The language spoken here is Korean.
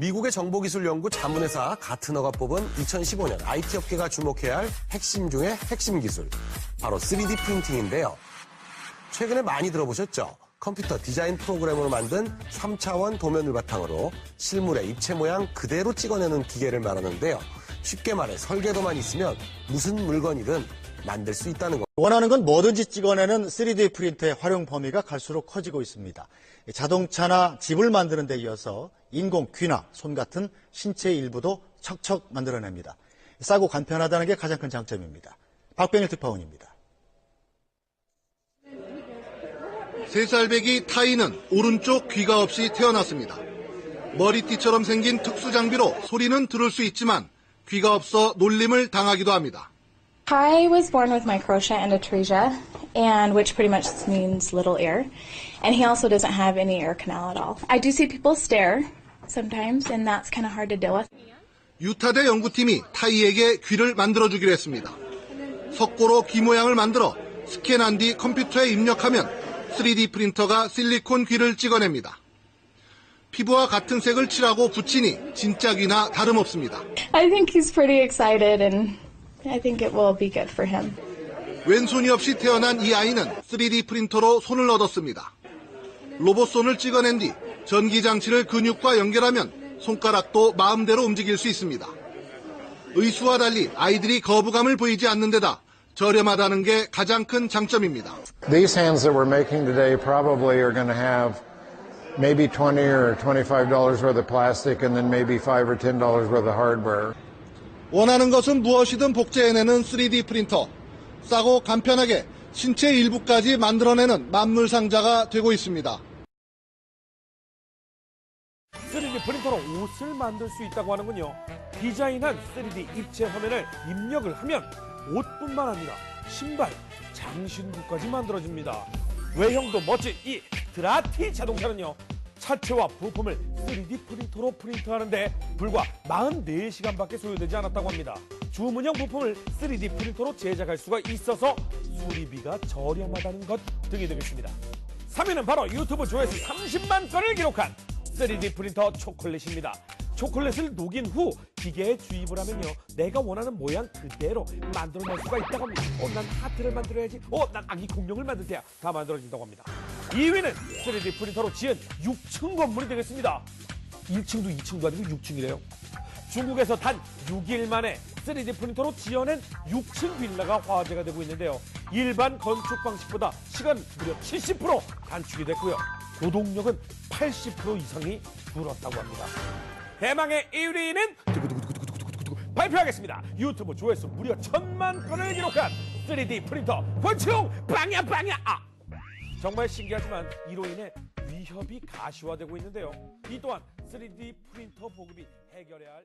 미국의 정보기술연구 자문회사 가트너가 뽑은 2015년 IT 업계가 주목해야 할 핵심 중의 핵심 기술. 바로 3D 프린팅인데요. 최근에 많이 들어보셨죠? 컴퓨터 디자인 프로그램으로 만든 3차원 도면을 바탕으로 실물의 입체 모양 그대로 찍어내는 기계를 말하는데요. 쉽게 말해 설계도만 있으면 무슨 물건이든 만들 수 있다는 것. 원하는 건 뭐든지 찍어내는 3D 프린터의 활용 범위가 갈수록 커지고 있습니다. 자동차나 집을 만드는 데 이어서 인공 귀나 손 같은 신체 일부도 척척 만들어냅니다. 싸고 간편하다는 게 가장 큰 장점입니다. 박병일 특파원입니다. 세살배기 타이는 오른쪽 귀가 없이 태어났습니다. 머리띠처럼 생긴 특수 장비로 소리는 들을 수 있지만 귀가 없어 놀림을 당하기도 합니다. I was born with microtia and atresia, and which pretty much means little ear. And he also doesn't have any ear canal at all. I do see people stare sometimes, and that's kind of hard to deal with. 유타대 연구팀이 타이에게 귀를 만들어 주기로 했습니다. 석고로 귀 모양을 만들어 스캔한 뒤 컴퓨터에 입력하면 3D 프린터가 실리콘 귀를 찍어냅니다. 피부와 같은 색을 칠하고 붙이니 진짜 귀나 다름없습니다. I think he's pretty excited, and I think it will be good for him. 왼손이 없이 태어난 이 아이는 3D 프린터로 손을 얻었습니다. 로봇 손을 찍어낸 뒤 전기 장치를 근육과 연결하면 손가락도 마음대로 움직일 수 있습니다. 의수와 달리 아이들이 거부감을 보이지 않는 데다 저렴하다는 게 가장 큰 장점입니다. These hands that we're making today probably are going to have maybe 20 or 25 dollars worth of plastic and then maybe 5 or 10 dollars worth of hardware. 원하는 것은 무엇이든 복제해내는 3D 프린터. 싸고 간편하게 신체 일부까지 만들어내는 만물 상자가 되고 있습니다. 3D 프린터로 옷을 만들 수 있다고 하는군요. 디자인한 3D 입체 화면을 입력을 하면 옷뿐만 아니라 신발, 장신구까지 만들어집니다. 외형도 멋진 이 드라티 자동차는요. 차체와 부품을 3D 프린터로 프린트하는데 불과 44시간밖에 소요되지 않았다고 합니다. 주문형 부품을 3D 프린터로 제작할 수가 있어서 수리비가 저렴하다는 것 등이 되겠습니다. 3위는 바로 유튜브 조회수 30만 건을 기록한 3D 프린터 초콜릿입니다. 초콜릿을 녹인 후 기계에 주입을 하면요. 내가 원하는 모양 그대로 만들어낼 수가 있다고 합니다. 어, 난 하트를 만들어야지. 어, 난 아기 공룡을 만들 때야. 다 만들어진다고 합니다. 2위는 3D 프린터로 지은 6층 건물이 되겠습니다. 1층도 2층도 아니고 6층이래요. 중국에서 단 6일 만에 3D 프린터로 지어낸 6층 빌라가 화제가 되고 있는데요. 일반 건축 방식보다 시간 무려 70% 단축이 됐고요. 노동력은 80% 이상이 줄었다고 합니다. 대망의 1위는 두구두구두구두구두구두구 발표하겠습니다. 유튜브 조회수 무려 천만 건을 기록한 3D 프린터 권총 빵야 빵야 아! 정말 신기하지만 이로 인해 위협이 가시화되고 있는데요. 이 또한 3D 프린터 보급이 해결해야 할